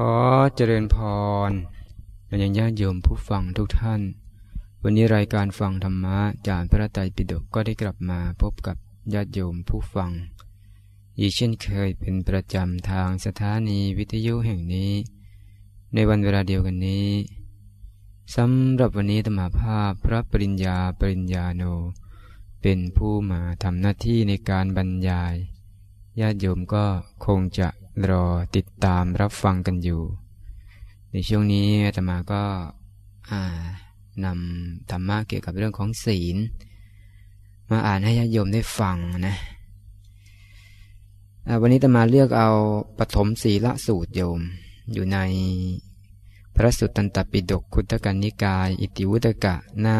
ขอเจริญพรเป็นยังญาติโยมผู้ฟังทุกท่าน วันนี้รายการฟังธรรมะจากพระไตรปิฎกก็ได้กลับมาพบกับญาติโยมผู้ฟัง อีกเช่นเคยเป็นประจำทางสถานีวิทยุแห่งนี้ ในวันเวลาเดียวกันนี้สำหรับวันนี้ธรรมาภาพพระปริญญาปริญญาโน เป็นผู้มาทำหน้าที่ในการบรรยายญาติโยมก็คงจะ รอติดตามรับฟังกันอยู่ ในช่วงนี้อาตมาก็นำธรรมะเกี่ยวกับเรื่องของศีล มาอ่านให้ญาติโยมได้ฟังนะวันนี้ตมาเลือกเอาปฐมศีละสูตรโยม อยู่ในพระสุตตันตปิฎกคุตกันนิกาย อิติวุตกะหน้า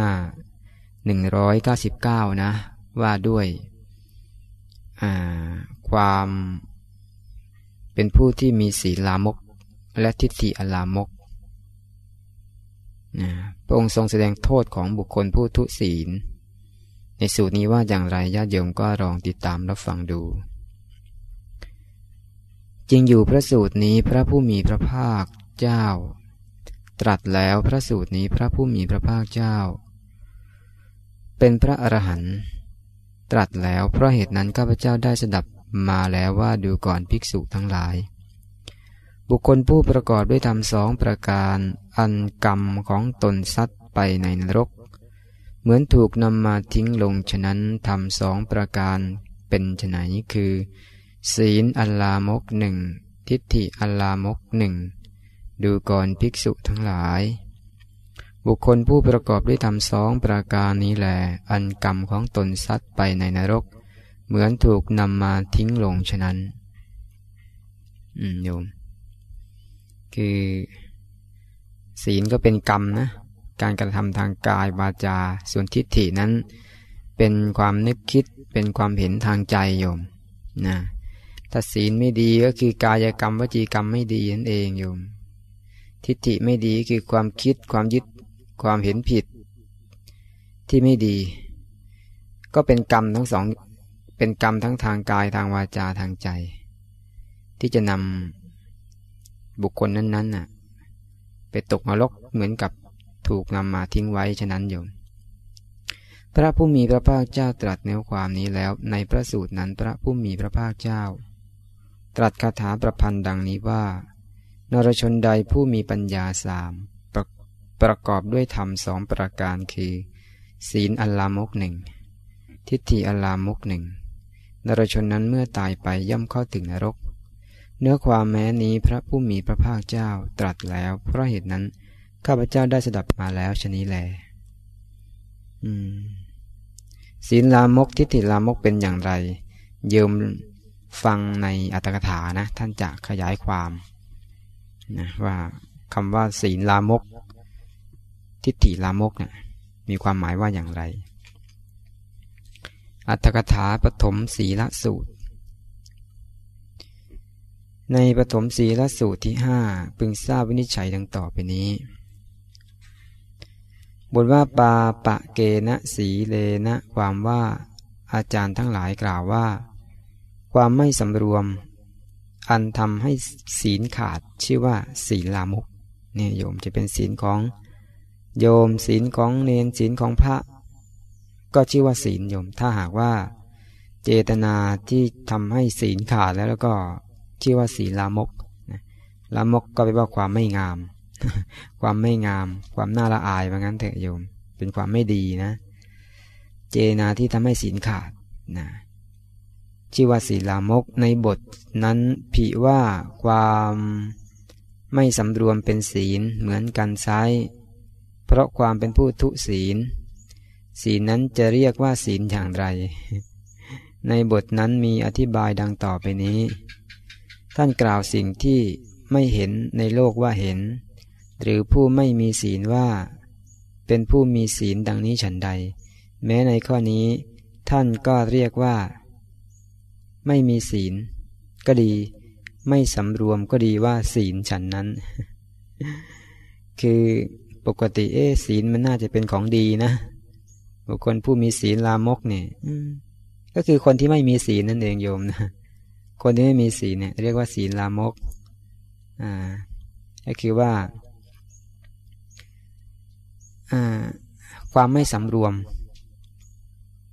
199 นะ ว่าด้วยความ เป็นผู้ที่มีศีลามก และทิฏฐิอลามกนะพระองค์ทรงแสดงโทษของบุคคลผู้ทุศีล ในสูตรนี้ว่าอย่างไรญาติโยมก็ลองติดตามรับฟังดู จริงอยู่พระสูตรนี้พระผู้มีพระภาคเจ้า ตรัสแล้วพระสูตรนี้พระผู้มีพระภาคเจ้า เป็นพระอรหันต์ตรัสแล้วเพราะเหตุนั้นข้าพเจ้าได้สดับ มาแล้วว่าดูก่อนภิกษุทั้งหลาย บุคคลผู้ประกอบด้วยธรรมสองประการ อันกรรมของตนซัดไปในนรก เหมือนถูกนำมาทิ้งลงฉะนั้นทำสองประการเป็นไฉนคือ ศีลอัลลามกหนึ่งทิฏฐิอัลลามกหนึ่งดูก่อนภิกษุทั้งหลาย บุคคลผู้ประกอบด้วยธรรมสองประการนี้แหลอันกรรมของตนซัดไปในนรก เหมือนถูกนำมาทิ้งลงฉะนั้น อืมโยม คือ ศีลก็เป็นกรรมนะ การกระทำทางกายวาจา ส่วนทิฏฐินั้น เป็นความนึกคิด เป็นความเห็นทางใจโยม นะถ้าศีลไม่ดีก็คือกายกรรมวจีกรรมไม่ดีนั่นเองโยม ทิฏฐิไม่ดีคือความคิดความยึดความเห็นผิดที่ไม่ดี ก็เป็นกรรมทั้งสอง เป็นกรรมทั้งทางกายทางวาจาทางใจ ที่จะนำบุคคลนั้นๆน่ะไปตกนรกเหมือนกับถูกนำมาทิ้งไว้ฉะนั้นโยมพระผู้มีพระภาคเจ้าตรัสแนวความนี้แล้ว ในพระสูตรนั้นพระผู้มีพระภาคเจ้า ตรัสคาถาประพันธ์ดังนี้ว่านรชนใดผู้มีปัญญาสามประประกอบด้วยธรรมสองประการคือ ศีลอัลลามกหนึ่งทิฏฐิอัลลามกหนึ่ง นรชนนั้นเมื่อตายไปย่อมเข้าถึงนรก เนื้อความแม้นี้พระผู้มีพระภาคเจ้าตรัสแล้ว เพราะเหตุนั้น ข้าพเจ้าได้สดับมาแล้วชนี้แลศีลลามกทิฏฐิลามกเป็นอย่างไร เยิมฟังในอัตถกถานะ ท่านจะขยายความนะว่าคำว่าศีลลามก ทิฏฐิลามกเนะี่ยมีความหมายว่าอย่างไร อัตถกถาปฐมศีลสูตร ในปฐมศีลสูตรที่ห้าพึงทราบวินิจฉัยดังต่อไปนี้บทว่าปาปะเกณะสีเลนะ ความว่า อาจารย์ทั้งหลายกล่าวว่า ความไม่สำรวม อันทำให้ศีลขาดชื่อว่า ศีลลามุกเนี่ยโยมจะเป็นศีลของ โยมศีลของเนนศีลของพระ ก็ชื่อว่าศีลโยม ถ้าหากว่าเจตนาที่ทำให้ศีลขาดแล้วแล้วก็ชื่อว่าศีลลามกลามกก็แปลว่าความไม่งาม ความไม่งาม ความน่าละอายว่างั้นเถอะโยม เป็นความไม่ดีนะ เจนาที่ทำให้ศีลขาดนะชื่อว่าศีลามกในบทนั้นผีว่าความไม่สำรวมเป็นศีลเหมือนกันไซเพราะความเป็นผู้ทุศีล ศีลนั้นจะเรียกว่าศีลอย่างไร ในบทนั้นมีอธิบายดังต่อไปนี้ ท่านกล่าวสิ่งที่ไม่เห็นในโลกว่าเห็น หรือผู้ไม่มีศีลว่า เป็นผู้มีศีลดังนี้ฉันใด แม้ในข้อนี้ ท่านก็เรียกว่า ไม่มีศีล ก็ดี ไม่สำรวมก็ดีว่าศีลฉันนั้น คือปกติเอศีลมันน่าจะเป็นของดีนะ บุคคลผู้มีศีลลามกเนี่ยก็คือคนที่ไม่มีศีลนั่นเองโยมนะคนที่ไม่มีศีลเนี่ย เรียกว่าศีลลามก อ่า ก็คือว่า ความไม่สำรวม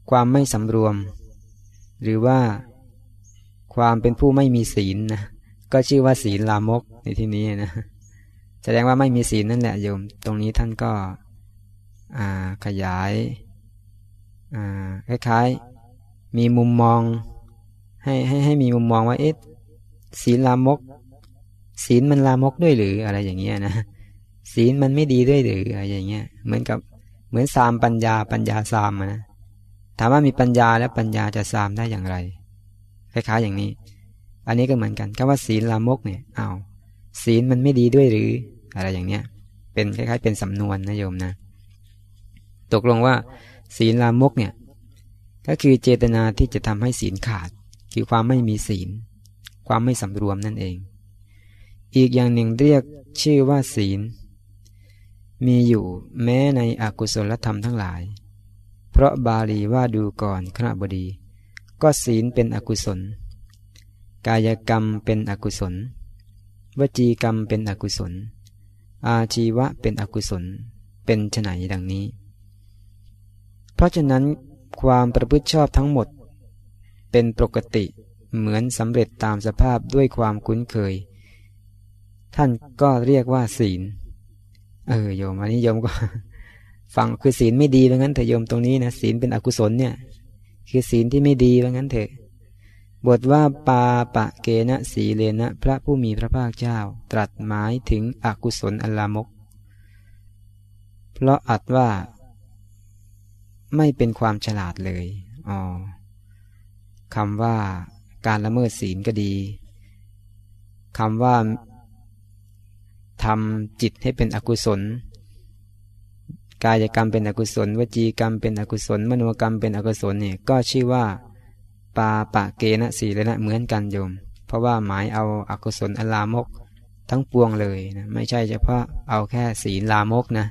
ความไม่สำรวม หรือว่าความเป็นผู้ไม่มีศีลนะก็ชื่อว่าศีลลามกในที่นี้นะแสดงว่าไม่มีศีลนั่นแหละโยม ตรงนี้ท่านก็ขยาย คล้ายๆ มีมุมมอง ให้ให้ให้มีมุมมองว่าเอ๊ะศีลลามก ศีลมันลามกด้วยหรืออะไรอย่างเงี้ยนะศีลมันไม่ดีด้วยหรืออะไรอย่างเงี้ย เหมือนกับเหมือนสามปัญญาปัญญาสามนะถามว่ามีปัญญาแล้วปัญญาจะสามได้อย่างไร คล้ายๆอย่างนี้ อันนี้ก็เหมือนกันคำว่าศีลลามกเนี่ยเอาศีลมันไม่ดีด้วยหรือ อะไรอย่างเนี้ย เป็นคล้าย ๆ เป็นสำนวนนะโยมนะ ตกลงว่า ศีลลามกเนี่ย ก็คือเจตนาที่จะทำให้ศีลขาด คือความไม่มีศีล ความไม่สำรวมนั่นเอง อีกอย่างหนึ่งเรียกชื่อว่าศีล มีอยู่แม้ในอกุศลธรรมทั้งหลาย เพราะบาลีว่าดูก่อนขณะบดี ก็ศีลเป็นอกุศล กายกรรมเป็นอกุศล วจีกรรมเป็นอกุศล อาชีวะเป็นอกุศล เป็นไฉนดังนี้ เพราะฉะนั้นความประพฤติชอบทั้งหมด เป็นปกติเหมือนสำเร็จตามสภาพด้วยความคุ้นเคย ท่านก็เรียกว่าศีล เออโยมอันนี้โยมก็ ฟังคือศีลไม่ดีเพราะงั้นเถอะโยมตรงนี้นะศีลเป็นอกุศลเนี่ย คือศีลที่ไม่ดีเพราะงั้นเถอะบทว่าปาปะเกณะสีเลนะ พระผู้มีพระภาคเจ้า ตรัสหมายถึงอกุศลอัลลามก เพราะอัดว่า ไม่เป็นความฉลาดเลยอ๋อคำว่าการละเมิดศีลก็ดีคำว่าทำจิตให้เป็นอกุศล กายกรรมเป็นอกุศล วจีกรรมเป็นอกุศล มโนกรรมเป็นอกุศลเนี่ยก็ชื่อว่า ปาปะเกณสีเลยนะเหมือนกันโยม เพราะว่าหมายเอาอากุศลอลามกทั้งปวงเลยนะไม่ใช่เฉพาะเอาแค่ศีลลามกนะ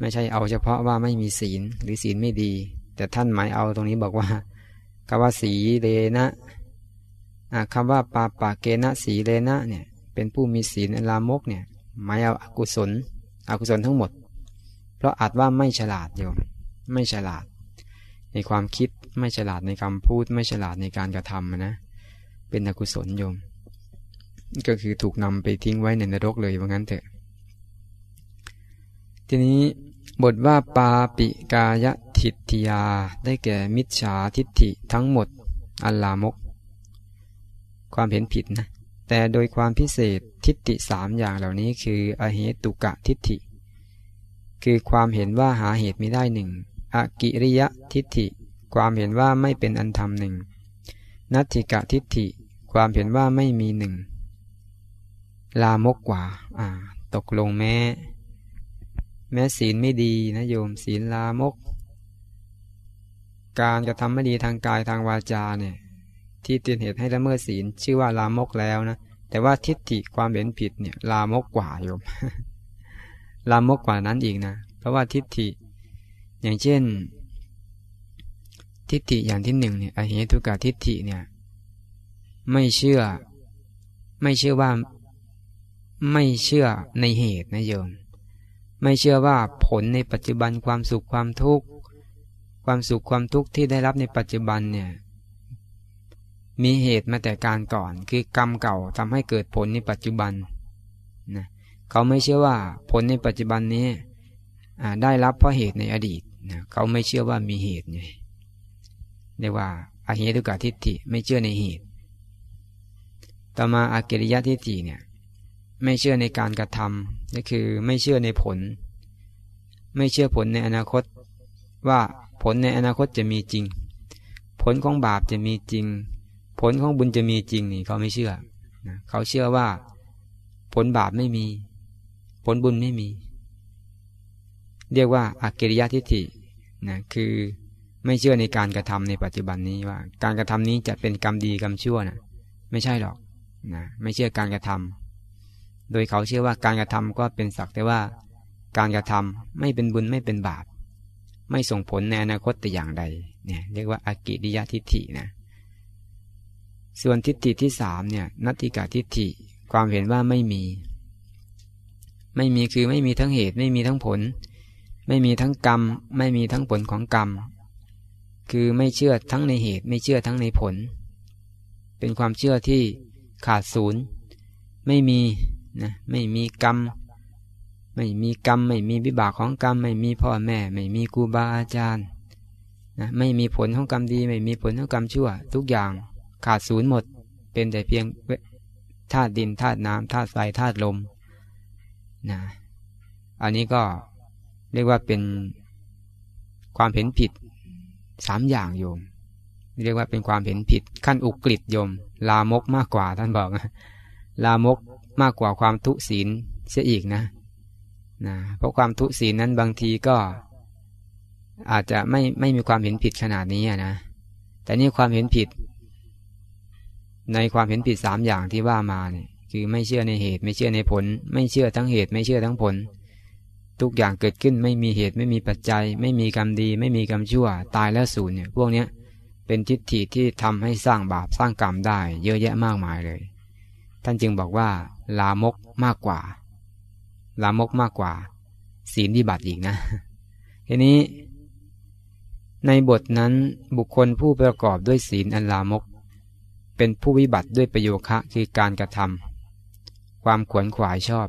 ไม่ใช่เอาเฉพาะว่าไม่มีศีลหรือศีลไม่ดี แต่ท่านหมายเอาตรงนี้บอกว่าคำว่าสีเลนะคำว่าปาปะเกณะสีเลนะเนี่ยเป็นผู้มีศีลลามกเนี่ยหมายเอาอากุศลอกุศลทั้งหมด เพราะอาจว่าไม่ฉลาดโยมไม่ฉลาด ในความคิดไม่ฉลาดในคำพูดไม่ฉลาดในการกระทำนะเป็นอกุศลโยม ก็คือถูกนำไปทิ้งไว้ในนรกเลยว่างั้นเถอะ ทีนี้ บทว่าปาปิกายทิฏฐิยา ได้แก่มิจฉาทิฏฐิทั้งหมด อัลลามก ความเห็นผิดนะ แต่โดยความพิเศษทิฏฐิสามอย่างเหล่านี้คืออเหตุกะทิฏฐิ คือความเห็นว่าหาเหตุไม่ได้หนึ่งอกิริยะทิฏฐิ ความเห็นว่าไม่เป็นอันธรรมหนึ่ง นัตถิกะทิฏฐิ ความเห็นว่าไม่มีหนึ่ง ลามกกว่า ตกลงแม้ แม้ศีลไม่ดีนะโยมศีลลามก การกระทำไม่ดีทางกายทางวาจาเนี่ย ที่เตีนเหตุให้ละเมิดศีลชื่อว่าลามกแล้วนะแต่ว่าทิฏฐิความเห็นผิดเนี่ย ลามกกว่าโยม ลามกกว่านั้นอีกนะเพราะว่าทิฏฐิ อย่างเช่น ทิฏฐิอย่างที่หนึ่งเนี่ยอเหตุกาทิฏฐิเนี่ย ไม่เชื่อ ไม่เชื่อว่า ไม่เชื่อในเหตุนะโยม ไม่เชื่อว่าผลในปัจจุบันความสุขความทุกข์ ความสุขความทุกข์ที่ได้รับในปัจจุบันเนี่ยมีเหตุมาแต่การก่อน คือกรรมเก่าทำให้เกิดผลในปัจจุบันนะเขาไม่เชื่อว่าผลในปัจจุบันนี้ได้รับเพราะเหตุในอดีตนะเขาไม่เชื่อว่ามีเหตุไงเรียกว่าอาเหตุกาทิฏฐิไม่เชื่อในเหตุ ต่อมาอากิริยะทิฏฐิเนี่ย ไม่เชื่อในการกระทำนี่คือไม่เชื่อในผล ไม่เชื่อผลในอนาคต ว่าผลในอนาคตจะมีจริง ผลของบาปจะมีจริง ผลของบุญจะมีจริงนี่เขาไม่เชื่อนะเขาเชื่อว่า ผลบาปไม่มี ผลบุญไม่มี เรียกว่าอากิริยะทิฏฐินะคือไม่เชื่อในการกระทำในปัจจุบันนี้ว่า การกระทำนี้จะเป็นกรรมดีกรรมชั่วนะไม่ใช่หรอกนะไม่เชื่อการกระทำ โดยเขาเชื่อว่าการกระทำก็เป็นสักแต่ว่า การกระทำไม่เป็นบุญไม่เป็นบาป ไม่ส่งผลในอนาคตแต่อย่างใดเนี่ยเรียกว่าอากิริยะทิฏฐินะส่วนทิฏฐิที่สามเนี่ยนัตติกาทิฏฐิความเห็นว่าไม่มี ไม่มีคือไม่มีทั้งเหตุไม่มีทั้งผล ไม่มีทั้งกรรม ไม่มีทั้งผลของกรรม คือไม่เชื่อทั้งในเหตุไม่เชื่อทั้งในผล เป็นความเชื่อที่ขาดศูนย์ ไม่มี นะไม่มีกรรม ไม่มีกรรม ไม่มีวิบากของกรรม ไม่มีพ่อแม่ ไม่มีครูบาอาจารย์นะไม่มีผลของกรรมดี ไม่มีผลของกรรมชั่ว ทุกอย่างขาดศูนย์หมด เป็นแต่เพียงธาตุดินธาตุน้ำธาตุไฟธาตุลมนะอันนี้ก็เรียกว่าเป็นความเห็นผิดสามอย่างโยม เรียกว่าเป็นความเห็นผิดขั้นอุกฤษโยม ลามกมากกว่าท่านบอกลามก มากกว่าความทุศีลเสียอีกนะนะเพราะความทุศีลนั้นบางทีก็ อาจจะไม่ไม่มีความเห็นผิดขนาดนี้นะแต่นี่ความเห็นผิด ในความเห็นผิดสามอย่างที่ว่ามาเนี่ยคือไม่เชื่อในเหตุไม่เชื่อในผล ไม่เชื่อทั้งเหตุไม่เชื่อทั้งผล ทุกอย่างเกิดขึ้นไม่มีเหตุไม่มีปัจจัย ไม่มีกรรมดี ไม่มีกรรมชั่ว ตายแล้วสูญเนี่ยพวกเนี้ยเป็นทิฏฐิที่ทำให้สร้างบาปสร้างกรรมได้ เยอะแยะมากมายเลย ท่านจึงบอกว่า ลามกมากกว่า ลามกมากกว่า ศีลที่บัตรอีกนะ ทีนี้ ในบทนั้นบุคคลผู้ประกอบด้วยศีลอันลามก เป็นผู้วิบัติด้วยประโยคะคือการกระทำความขวนขวายชอบ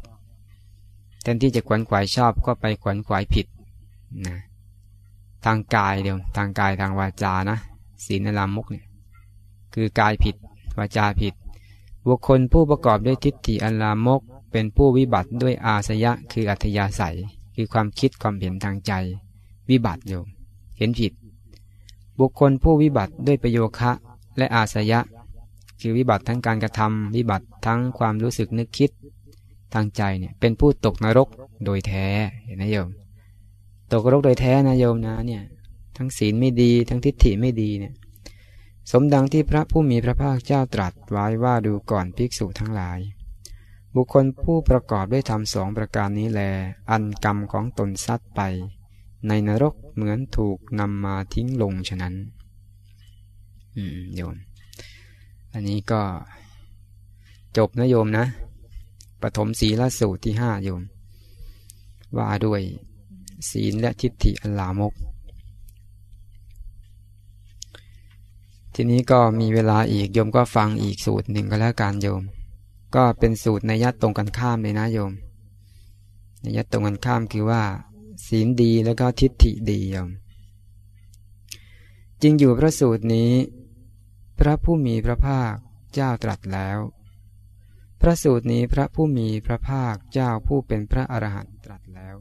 แทนที่จะขวนขวายชอบก็ไปขวนขวายผิดนะทางกายเดียวทางกายทางวาจานะศีลนลามกเนี่ยคือกายผิดวาจาผิด บุคคลผู้ประกอบด้วยทิฏฐิอันลามก เป็นผู้วิบัติด้วยอาสยะคืออัธยาศัย คือความคิดความเห็นทางใจ วิบัติโยมเห็นผิด บุคคลผู้วิบัติด้วยประโยคะและอาสยะ คือวิบัติทั้งการกระทำวิบัติทั้งความรู้สึกนึกคิดทางใจเนี่ยเป็นผู้ตกนรกโดยแท้เห็นไหมโยม ตกนรกโดยแท้นะโยมนะเนี่ยทั้งศีลไม่ดีทั้งทิฏฐิไม่ดีเนี่ย สมดังที่พระผู้มีพระภาคเจ้าตรัสไว้ว่าดูก่อนภิกษุทั้งหลาย บุคคลผู้ประกอบด้วยธรรมสองประการนี้แล อันกรรมของตนซัดไป ในนรกเหมือนถูกนำมาทิ้งลงฉะนั้น อืมโยม อันนี้ก็จบนะโยมนะปฐมศีลสูตรที่ห้าโยม ว่าด้วยศีลและทิฏฐิอันลามก ทีนี้ก็มีเวลาอีกโยมก็ฟังอีกสูตรหนึ่งก็แล้วการโยม ก็เป็นสูตรในยัดตรงกันข้ามเลยนะโยม ในยัดตรงกันข้ามคือว่า ศีลดีแล้วก็ทิฏฐิดีโยมจริงอยู่พระสูตรนี้ พระผู้มีพระภาคเจ้าตรัสแล้ว พระสูตรนี้พระผู้มีพระภาคเจ้าผู้เป็นพระอรหันต์ตรัสแล้ว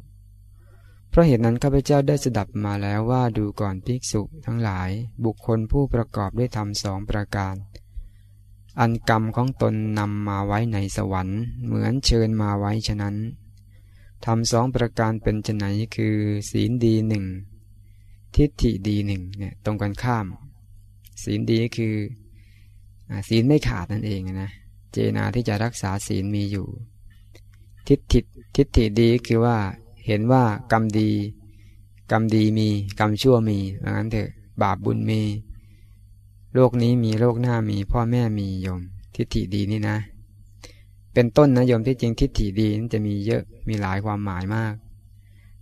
เพราะเหตุนั้นข้าพเจ้าได้สดับมาแล้วว่าดูก่อนภิกษุทั้งหลาย บุคคลผู้ประกอบด้วยธรรมสองประการ อันกรรมของตนนำมาไว้ในสวรรค์ เหมือนเชิญมาไว้ฉะนั้นทำสองประการเป็นไหนคือศีลดีหนึ่งทิฏฐิดีหนึ่งเนี่ยตรงกันข้าม ศีลดีคือศีลไม่ขาดนั่นเองนะเจนาที่จะรักษาศีลมีอยู่ ทิฏฐิทิฏฐิดีคือว่า เห็นว่ากรรมดี กรรมดีมี กรรมชั่วมีเพราะงั้นเถอะ บาปบุญมี โลกนี้มีโลกหน้ามี พ่อแม่มีโยม ทิฏฐิดีนี่นะ เป็นต้นนะโยมที่จริงทิฏฐิดีนจะมีเยอะมีหลายความหมายมาก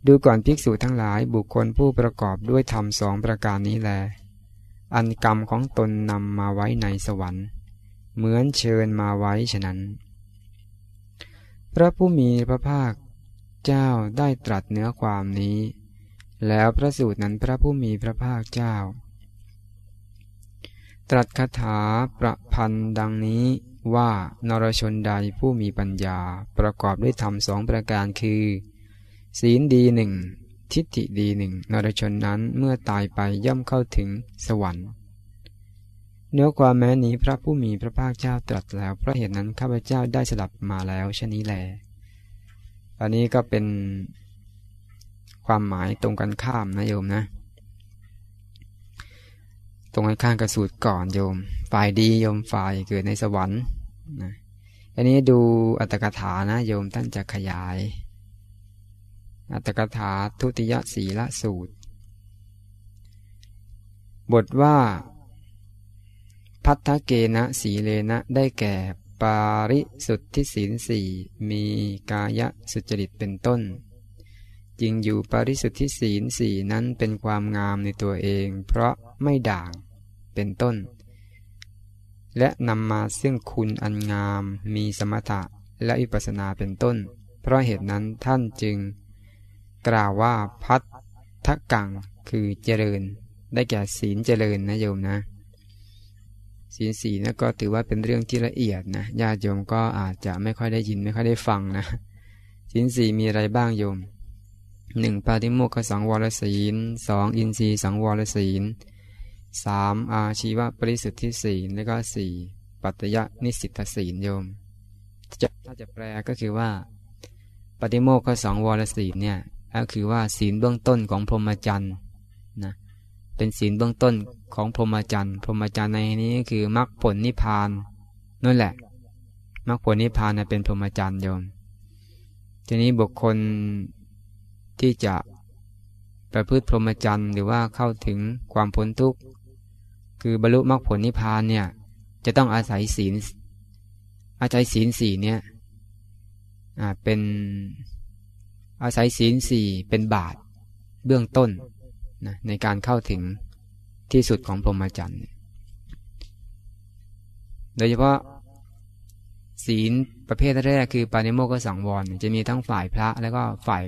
ดูก่อนภิกษุทั้งหลายบุคคลผู้ประกอบด้วยธรรมสองประการนี้แล อันกรรมของตนนำมาไว้ในสวรรค์ เหมือนเชิญมาไว้ฉะนั้น พระผู้มีพระภาค เจ้าได้ตรัสเนื้อความนี้ แล้วพระสูตรนั้นพระผู้มีพระภาคเจ้า ตรัสคาถาประพันธ์ดังนี้ว่านรชนใดผู้มีปัญญาประกอบด้วยธรรมสองประการคือ ศีลดีหนึ่งทิฏฐิดีหนึ่งนรชนนั้นเมื่อตายไปย่อมเข้าถึงสวรรค์ เนื้อความแม้นี้พระผู้มีพระภาคเจ้าตรัสแล้วเพราะเหตุนั้นข้าพเจ้าได้สลับมาแล้วชนี้แล อันนี้ก็เป็นความหมายตรงกันข้ามนะโยมนะ ตรงกันข้ามกับสูตรก่อนโยม ฝ่ายดีโยมฝ่ายเกิดในสวรรค์นะอันนี้ดูอัตถกถานะโยมท่านจะขยาย อัตถกถาทุติยศีละสูตร บทว่า พัทธเกณะสีเลนะได้แก่ ปาริสุทธิศีลสี่มีกายสุจริตเป็นต้นจริงอยู่ปาริสุทธิศีลสี่นั้นเป็นความงามในตัวเอง เพราะไม่ด่างเป็นต้น และนำมาซึ่งคุณอันงามมีสมถะและอิปัสนาเป็นต้น เพราะเหตุนั้นท่านจึง กล่าวว่าพัทธกังคือเจริญ ได้แก่ศีลเจริญนะโยมนะ ศีลสีนะก็ถือว่าเป็นเรื่องที่ละเอียดนะญาติโยมก็อาจจะไม่ค่อยได้ยินไม่ค่อยได้ฟังนะศีลสีมีอะไรบ้างโยมหนึ่งปาติโมกขสังวรศีลสองอินทรีสังวรศีลสามอาชีวปริสุทธิศีลและก็สี่ปัตยนิสิตศีลโยมจะถ้าจะแปลก็คือว่า ปฏิโมกขสังวรศีลเนี่ยก็คือว่าศีลเบื้องต้นของพรหมจรรย์นะ เป็นศีลเบื้องต้นของพรหมจรรย์ พรหมจรรย์ในนี้คือมรรคผลนิพพานนั่นแหละมรรคผลนิพพานเป็นพรหมจรรย์โยม ทีนี้บุคคลที่จะประพฤติพรหมจรรย์หรือว่าเข้าถึงความพ้นทุกข์คือบรรลุมรรคผลนิพพานเนี่ยจะต้องอาศัยศีล อาศัยศีลสี่เนี่ยเป็นอาศัยศีลสี่เป็นบาทเบื้องต้น นะในการเข้าถึงที่สุดของพรหมจรรย์ โดยเฉพาะศีลประเภทแรกคือปานิโมกสังวร จะมีทั้งฝ่ายพระแล้วก็ฝ่าย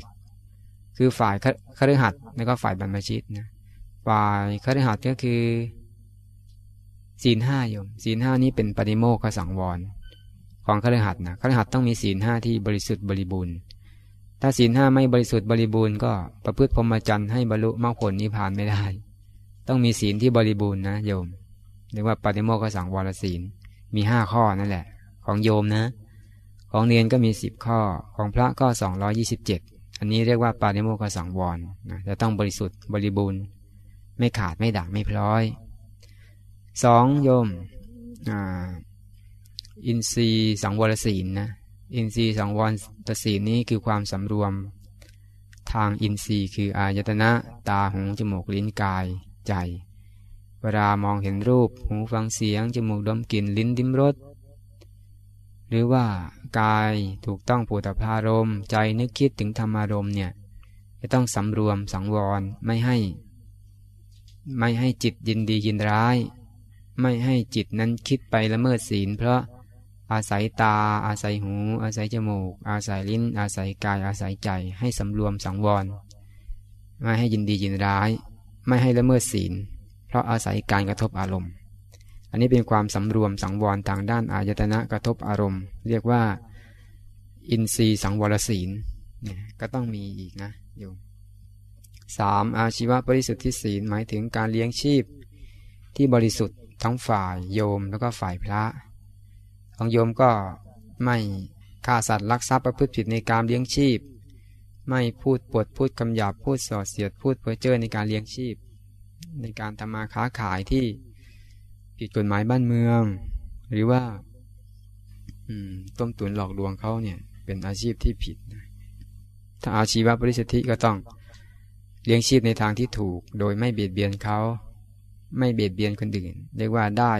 คือฝ่ายคฤหัสถ์แล้วก็ฝ่ายบรรพชิตนะฝ่ายคฤหัสถ์ก็คือศีลห้าโยมศีลห้านี้เป็นปฏิโมกสังวร ของคฤหัสถ์นะคฤหัสถ์ต้องมีศีลห้าที่บริสุทธิ์บริบูรณ์ ถ้าศีลห้าไม่บริสุทธิ์บริบูรณ์ก็ประพฤติพรหมจรรย์ให้บรรลุมรรคผลนิพพานไม่ได้ ต้องมีศีลที่บริบูรณ์นะโยมเรียกว่าปฏิโมกขสังวรศีลมีห้าข้อนั่นแหละ ของโยมนะ ของเนียนก็มีสิบข้อของพระก็สองร้อยี่สิบเจ็ดอันนี้เรียกว่าปาฏิโมกขสังวรนะจะต้องบริสุทธิ์บริบูรณ์ ไม่ขาดไม่ด่างไม่พร้อยสองโยมอินทรีย์สังวรศีลนะ อินทรีย์สังวรตศีลนี้คือความสำรวม ทางอินทรีย์คืออายตนะ ตาหูจมูกลิ้นกายใจ เวลามองเห็นรูปหูฟังเสียงจมูกดมกลิ่นลิ้นดิ้มรสหรือว่ากายถูกต้องปูตภารมใจนึกคิดถึงธรรมารมเนี่ยจะต้องสำรวมสังวรไม่ให้ ไม่ให้จิตยินดียินร้าย ไม่ให้จิตนั้นคิดไปละเมิดศีลเพราะ อาศัยตา อาศัยหู อาศัยจมูก อาศัยลิ้น อาศัยกาย อาศัยใจ ให้สำรวมสังวร ไม่ให้ยินดียินร้าย ไม่ให้ละเมิดศีล เพราะอาศัยการกระทบอารมณ์ อันนี้เป็นความสำรวมสังวรทางด้านอายตนะกระทบอารมณ์ เรียกว่า อินทรีย์สังวรศีลเนี่ยก็ต้องมีอีกนะโยมสามอาชีวะบริสุทธิศีลหมายถึงการเลี้ยงชีพ ที่บริสุทธิ์ทั้งฝ่ายโยมแล้วก็ฝ่ายพระ ของโยมก็ไม่ฆ่าสัตว์ลักทรัพย์ประพฤติผิดในการเลี้ยงชีพ ไม่พูดปวดพูดคำหยาบพูดส่อเสียดพูดเพ้อเจ้อในการเลี้ยงชีพ ในการทำมาค้าขายที่ผิดกฎหมายบ้านเมือง หรือว่าต้มตุ๋นหลอกลวงเขาเนี่ยเป็นอาชีพที่ผิด ถ้าอาชีวะบริสุทธิก็ต้องเลี้ยงชีพในทางที่ถูก โดยไม่เบียดเบียนเขา ไม่เบียดเบียนคนอื่น เรียกว่าได้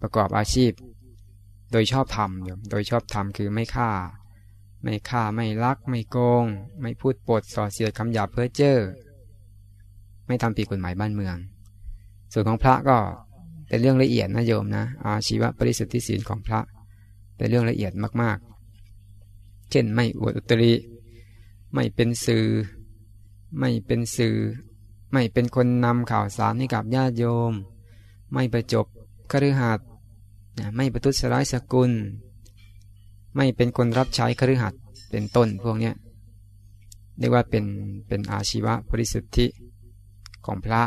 ประกอบอาชีพ โดยชอบธรรมโดยชอบธรรมคือไม่ฆ่า ไม่ฆ่าไม่ลัก ไม่โกง ไม่พูดปดส่อเสียดคำหยาบเพ้อเจ้อไม่ทำผิดกฎหมายบ้านเมือง ส่วนของพระก็เป็นเรื่องละเอียดนะโยมนะอาชีวะปริสุทธิศีลของพระเป็นเรื่องละเอียดมากๆ เช่นไม่อวดอุตริ ไม่เป็นสื่อ ไม่เป็นสื่อ ไม่เป็นคนนำข่าวสารให้กับญาติโยม ไม่ประจบคฤหัสถ์ ไม่ประทุษร้ายสกุล ไม่เป็นคนรับใช้คฤหัสถ์เป็นต้นพวกนี้เรียกว่าเป็นเป็นอาชีวะบริสุทธิของพระ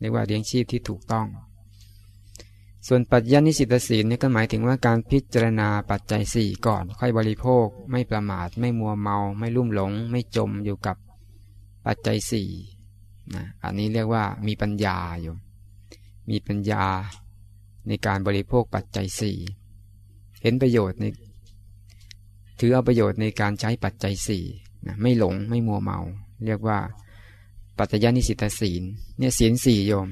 เรียกว่าเลี้ยงชีพที่ถูกต้อง ส่วนปัจญานิสิตศีลนี่ก็หมายถึงว่าการพิจารณาปัจจัยสี่ก่อน ค่อยบริโภค ไม่ประมาท ไม่มัวเมา ไม่ลุ่มหลง ไม่จมอยู่กับปัจจัยสี่นะอันนี้เรียกว่ามีปัญญาอยู่ มีปัญญา ในการบริโภคปัจจัยสี่เห็นประโยชน์ในถือเอาประโยชน์ในการใช้ปัจจัยสี่นะไม่หลงไม่มัวเมา เรียกว่า ปัจจญานิสิตศีลเนี่ยศีลสี่โยม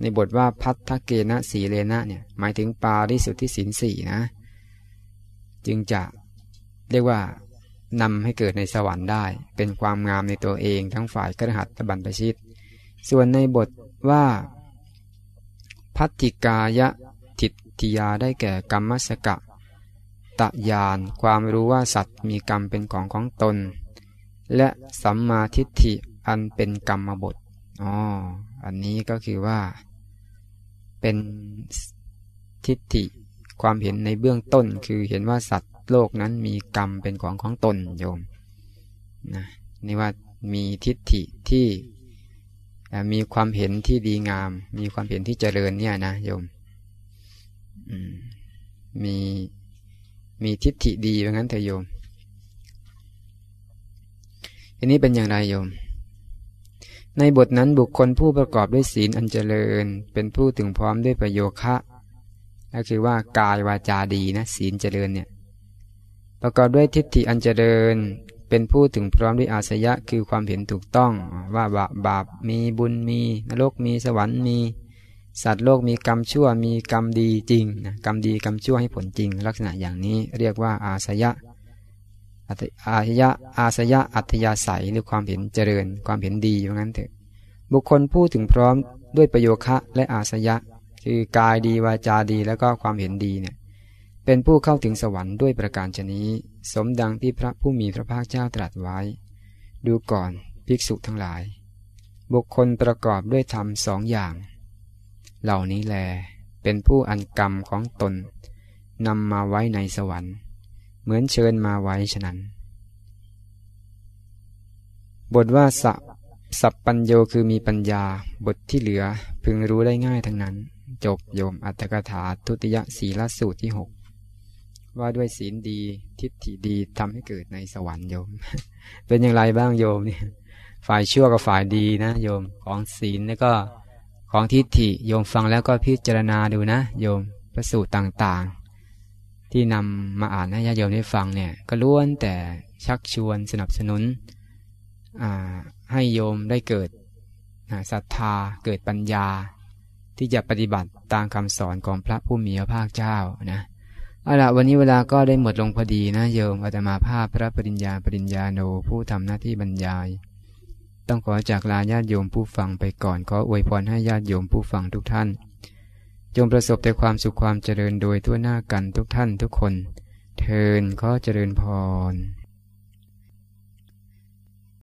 ในบทว่าพัทธเกณะสีเลนะเนี่ยหมายถึงปาริสุทธิสินสี่นะ จึงจะเรียกว่านำให้เกิดในสวรรค์ได้ เป็นความงามในตัวเองทั้งฝ่ายกระหัตและบรรพชิต ส่วนในบทว่า พัตติกายะทิติยาได้แก่กรรมสกะ ตะยานความรู้ว่าสัตว์มีกรรมเป็นของของตน และสัมมาทิฏฐิอันเป็นกรรมบทอ๋ออันนี้ก็คือว่า เป็นทิฏฐิความเห็นในเบื้องต้นคือเห็นว่าสัตว์โลกนั้นมีกรรมเป็นของของตนโยมนะนี่ว่ามีทิฏฐิที่ มีความเห็นที่ดีงาม มีความเห็นที่เจริญเนี่ยนะโยมมีมีทิฏฐิดีเพรางั้นเถอะโยมอันนี้เป็นอย่างไรโยม ในบทนั้นบุคคลผู้ประกอบด้วยศีลอันเจริญ เป็นผู้ถึงพร้อมด้วยประโยคะก็คือว่ากายวาจาดีนะศีลเจริญเนี่ย ประกอบด้วยทิฏฐิอันเจริญ เป็นผู้ถึงพร้อมด้วยอาสยะคือความเห็นถูกต้องว่าบาปบาปมีบุญมีนรกมีสวรรค์มี สัตว์โลกมีกรรมชั่วมีกรรมดีจริงนะกรรมดีกรรมชั่วให้ผลจริง ลักษณะอย่างนี้เรียกว่าอาสยะอาสยะอาสยะอัธยาศัยหรือความเห็นเจริญ ความเห็นดีอย่างนั้นเถอะบุคคลผู้ถึงพร้อมด้วยประโยคะและอาสยะ คือกายดีวาจาดีแล้วก็ความเห็นดีเนี่ยเป็นผู้เข้าถึงสวรรค์ด้วยประการชนี้ สมดังที่พระผู้มีพระภาคเจ้าตรัสไว้ ดูก่อนภิกษุทั้งหลาย บุคคลประกอบด้วยธรรมสองอย่าง เหล่านี้แลเป็นผู้อันกรรมของตนนำมาไว้ในสวรรค์ เหมือนเชิญมาไว้ฉะนั้น บทว่าสัสัพปัญโยคือมีปัญญาบทที่เหลือพึงรู้ได้ง่ายทั้งนั้น จบโยมอัตถกถาทุติยศีลสูตรที่หก ว่าด้วยศีลดีทิฏฐิดีทำให้เกิดในสวรรค์โยม เป็นอย่างไรบ้างโยมเนี่ยฝ่ายชั่วกับฝ่ายดีนะ โยมของศีลแล้วก็ของทิฏฐิโยมฟังแล้วก็พิจารณาดูนะ โยมพระสูตรต่างๆ ที่นำมาอ่านให้ญาติโยมได้ฟังเนี่ย ก็ล้วนแต่ชักชวนสนับสนุนให้โยมได้เกิดศรัทธาเกิดปัญญา ที่จะปฏิบัติตามคำสอนของพระผู้มีพระภาคเจ้านะ เอาละวันนี้เวลาก็ได้หมดลงพอดีนะโยมอาตมาภาพพระปริญญาปริญญาโนผู้ทำหน้าที่บรรยาย ต้องขอจากลาญาติโยมผู้ฟังไปก่อนขออวยพรให้ญาติโยมผู้ฟังทุกท่าน จงประสบแต่ความสุขความเจริญโดยทั่วหน้ากันทุกท่านทุกคน เทินขอเจริญพร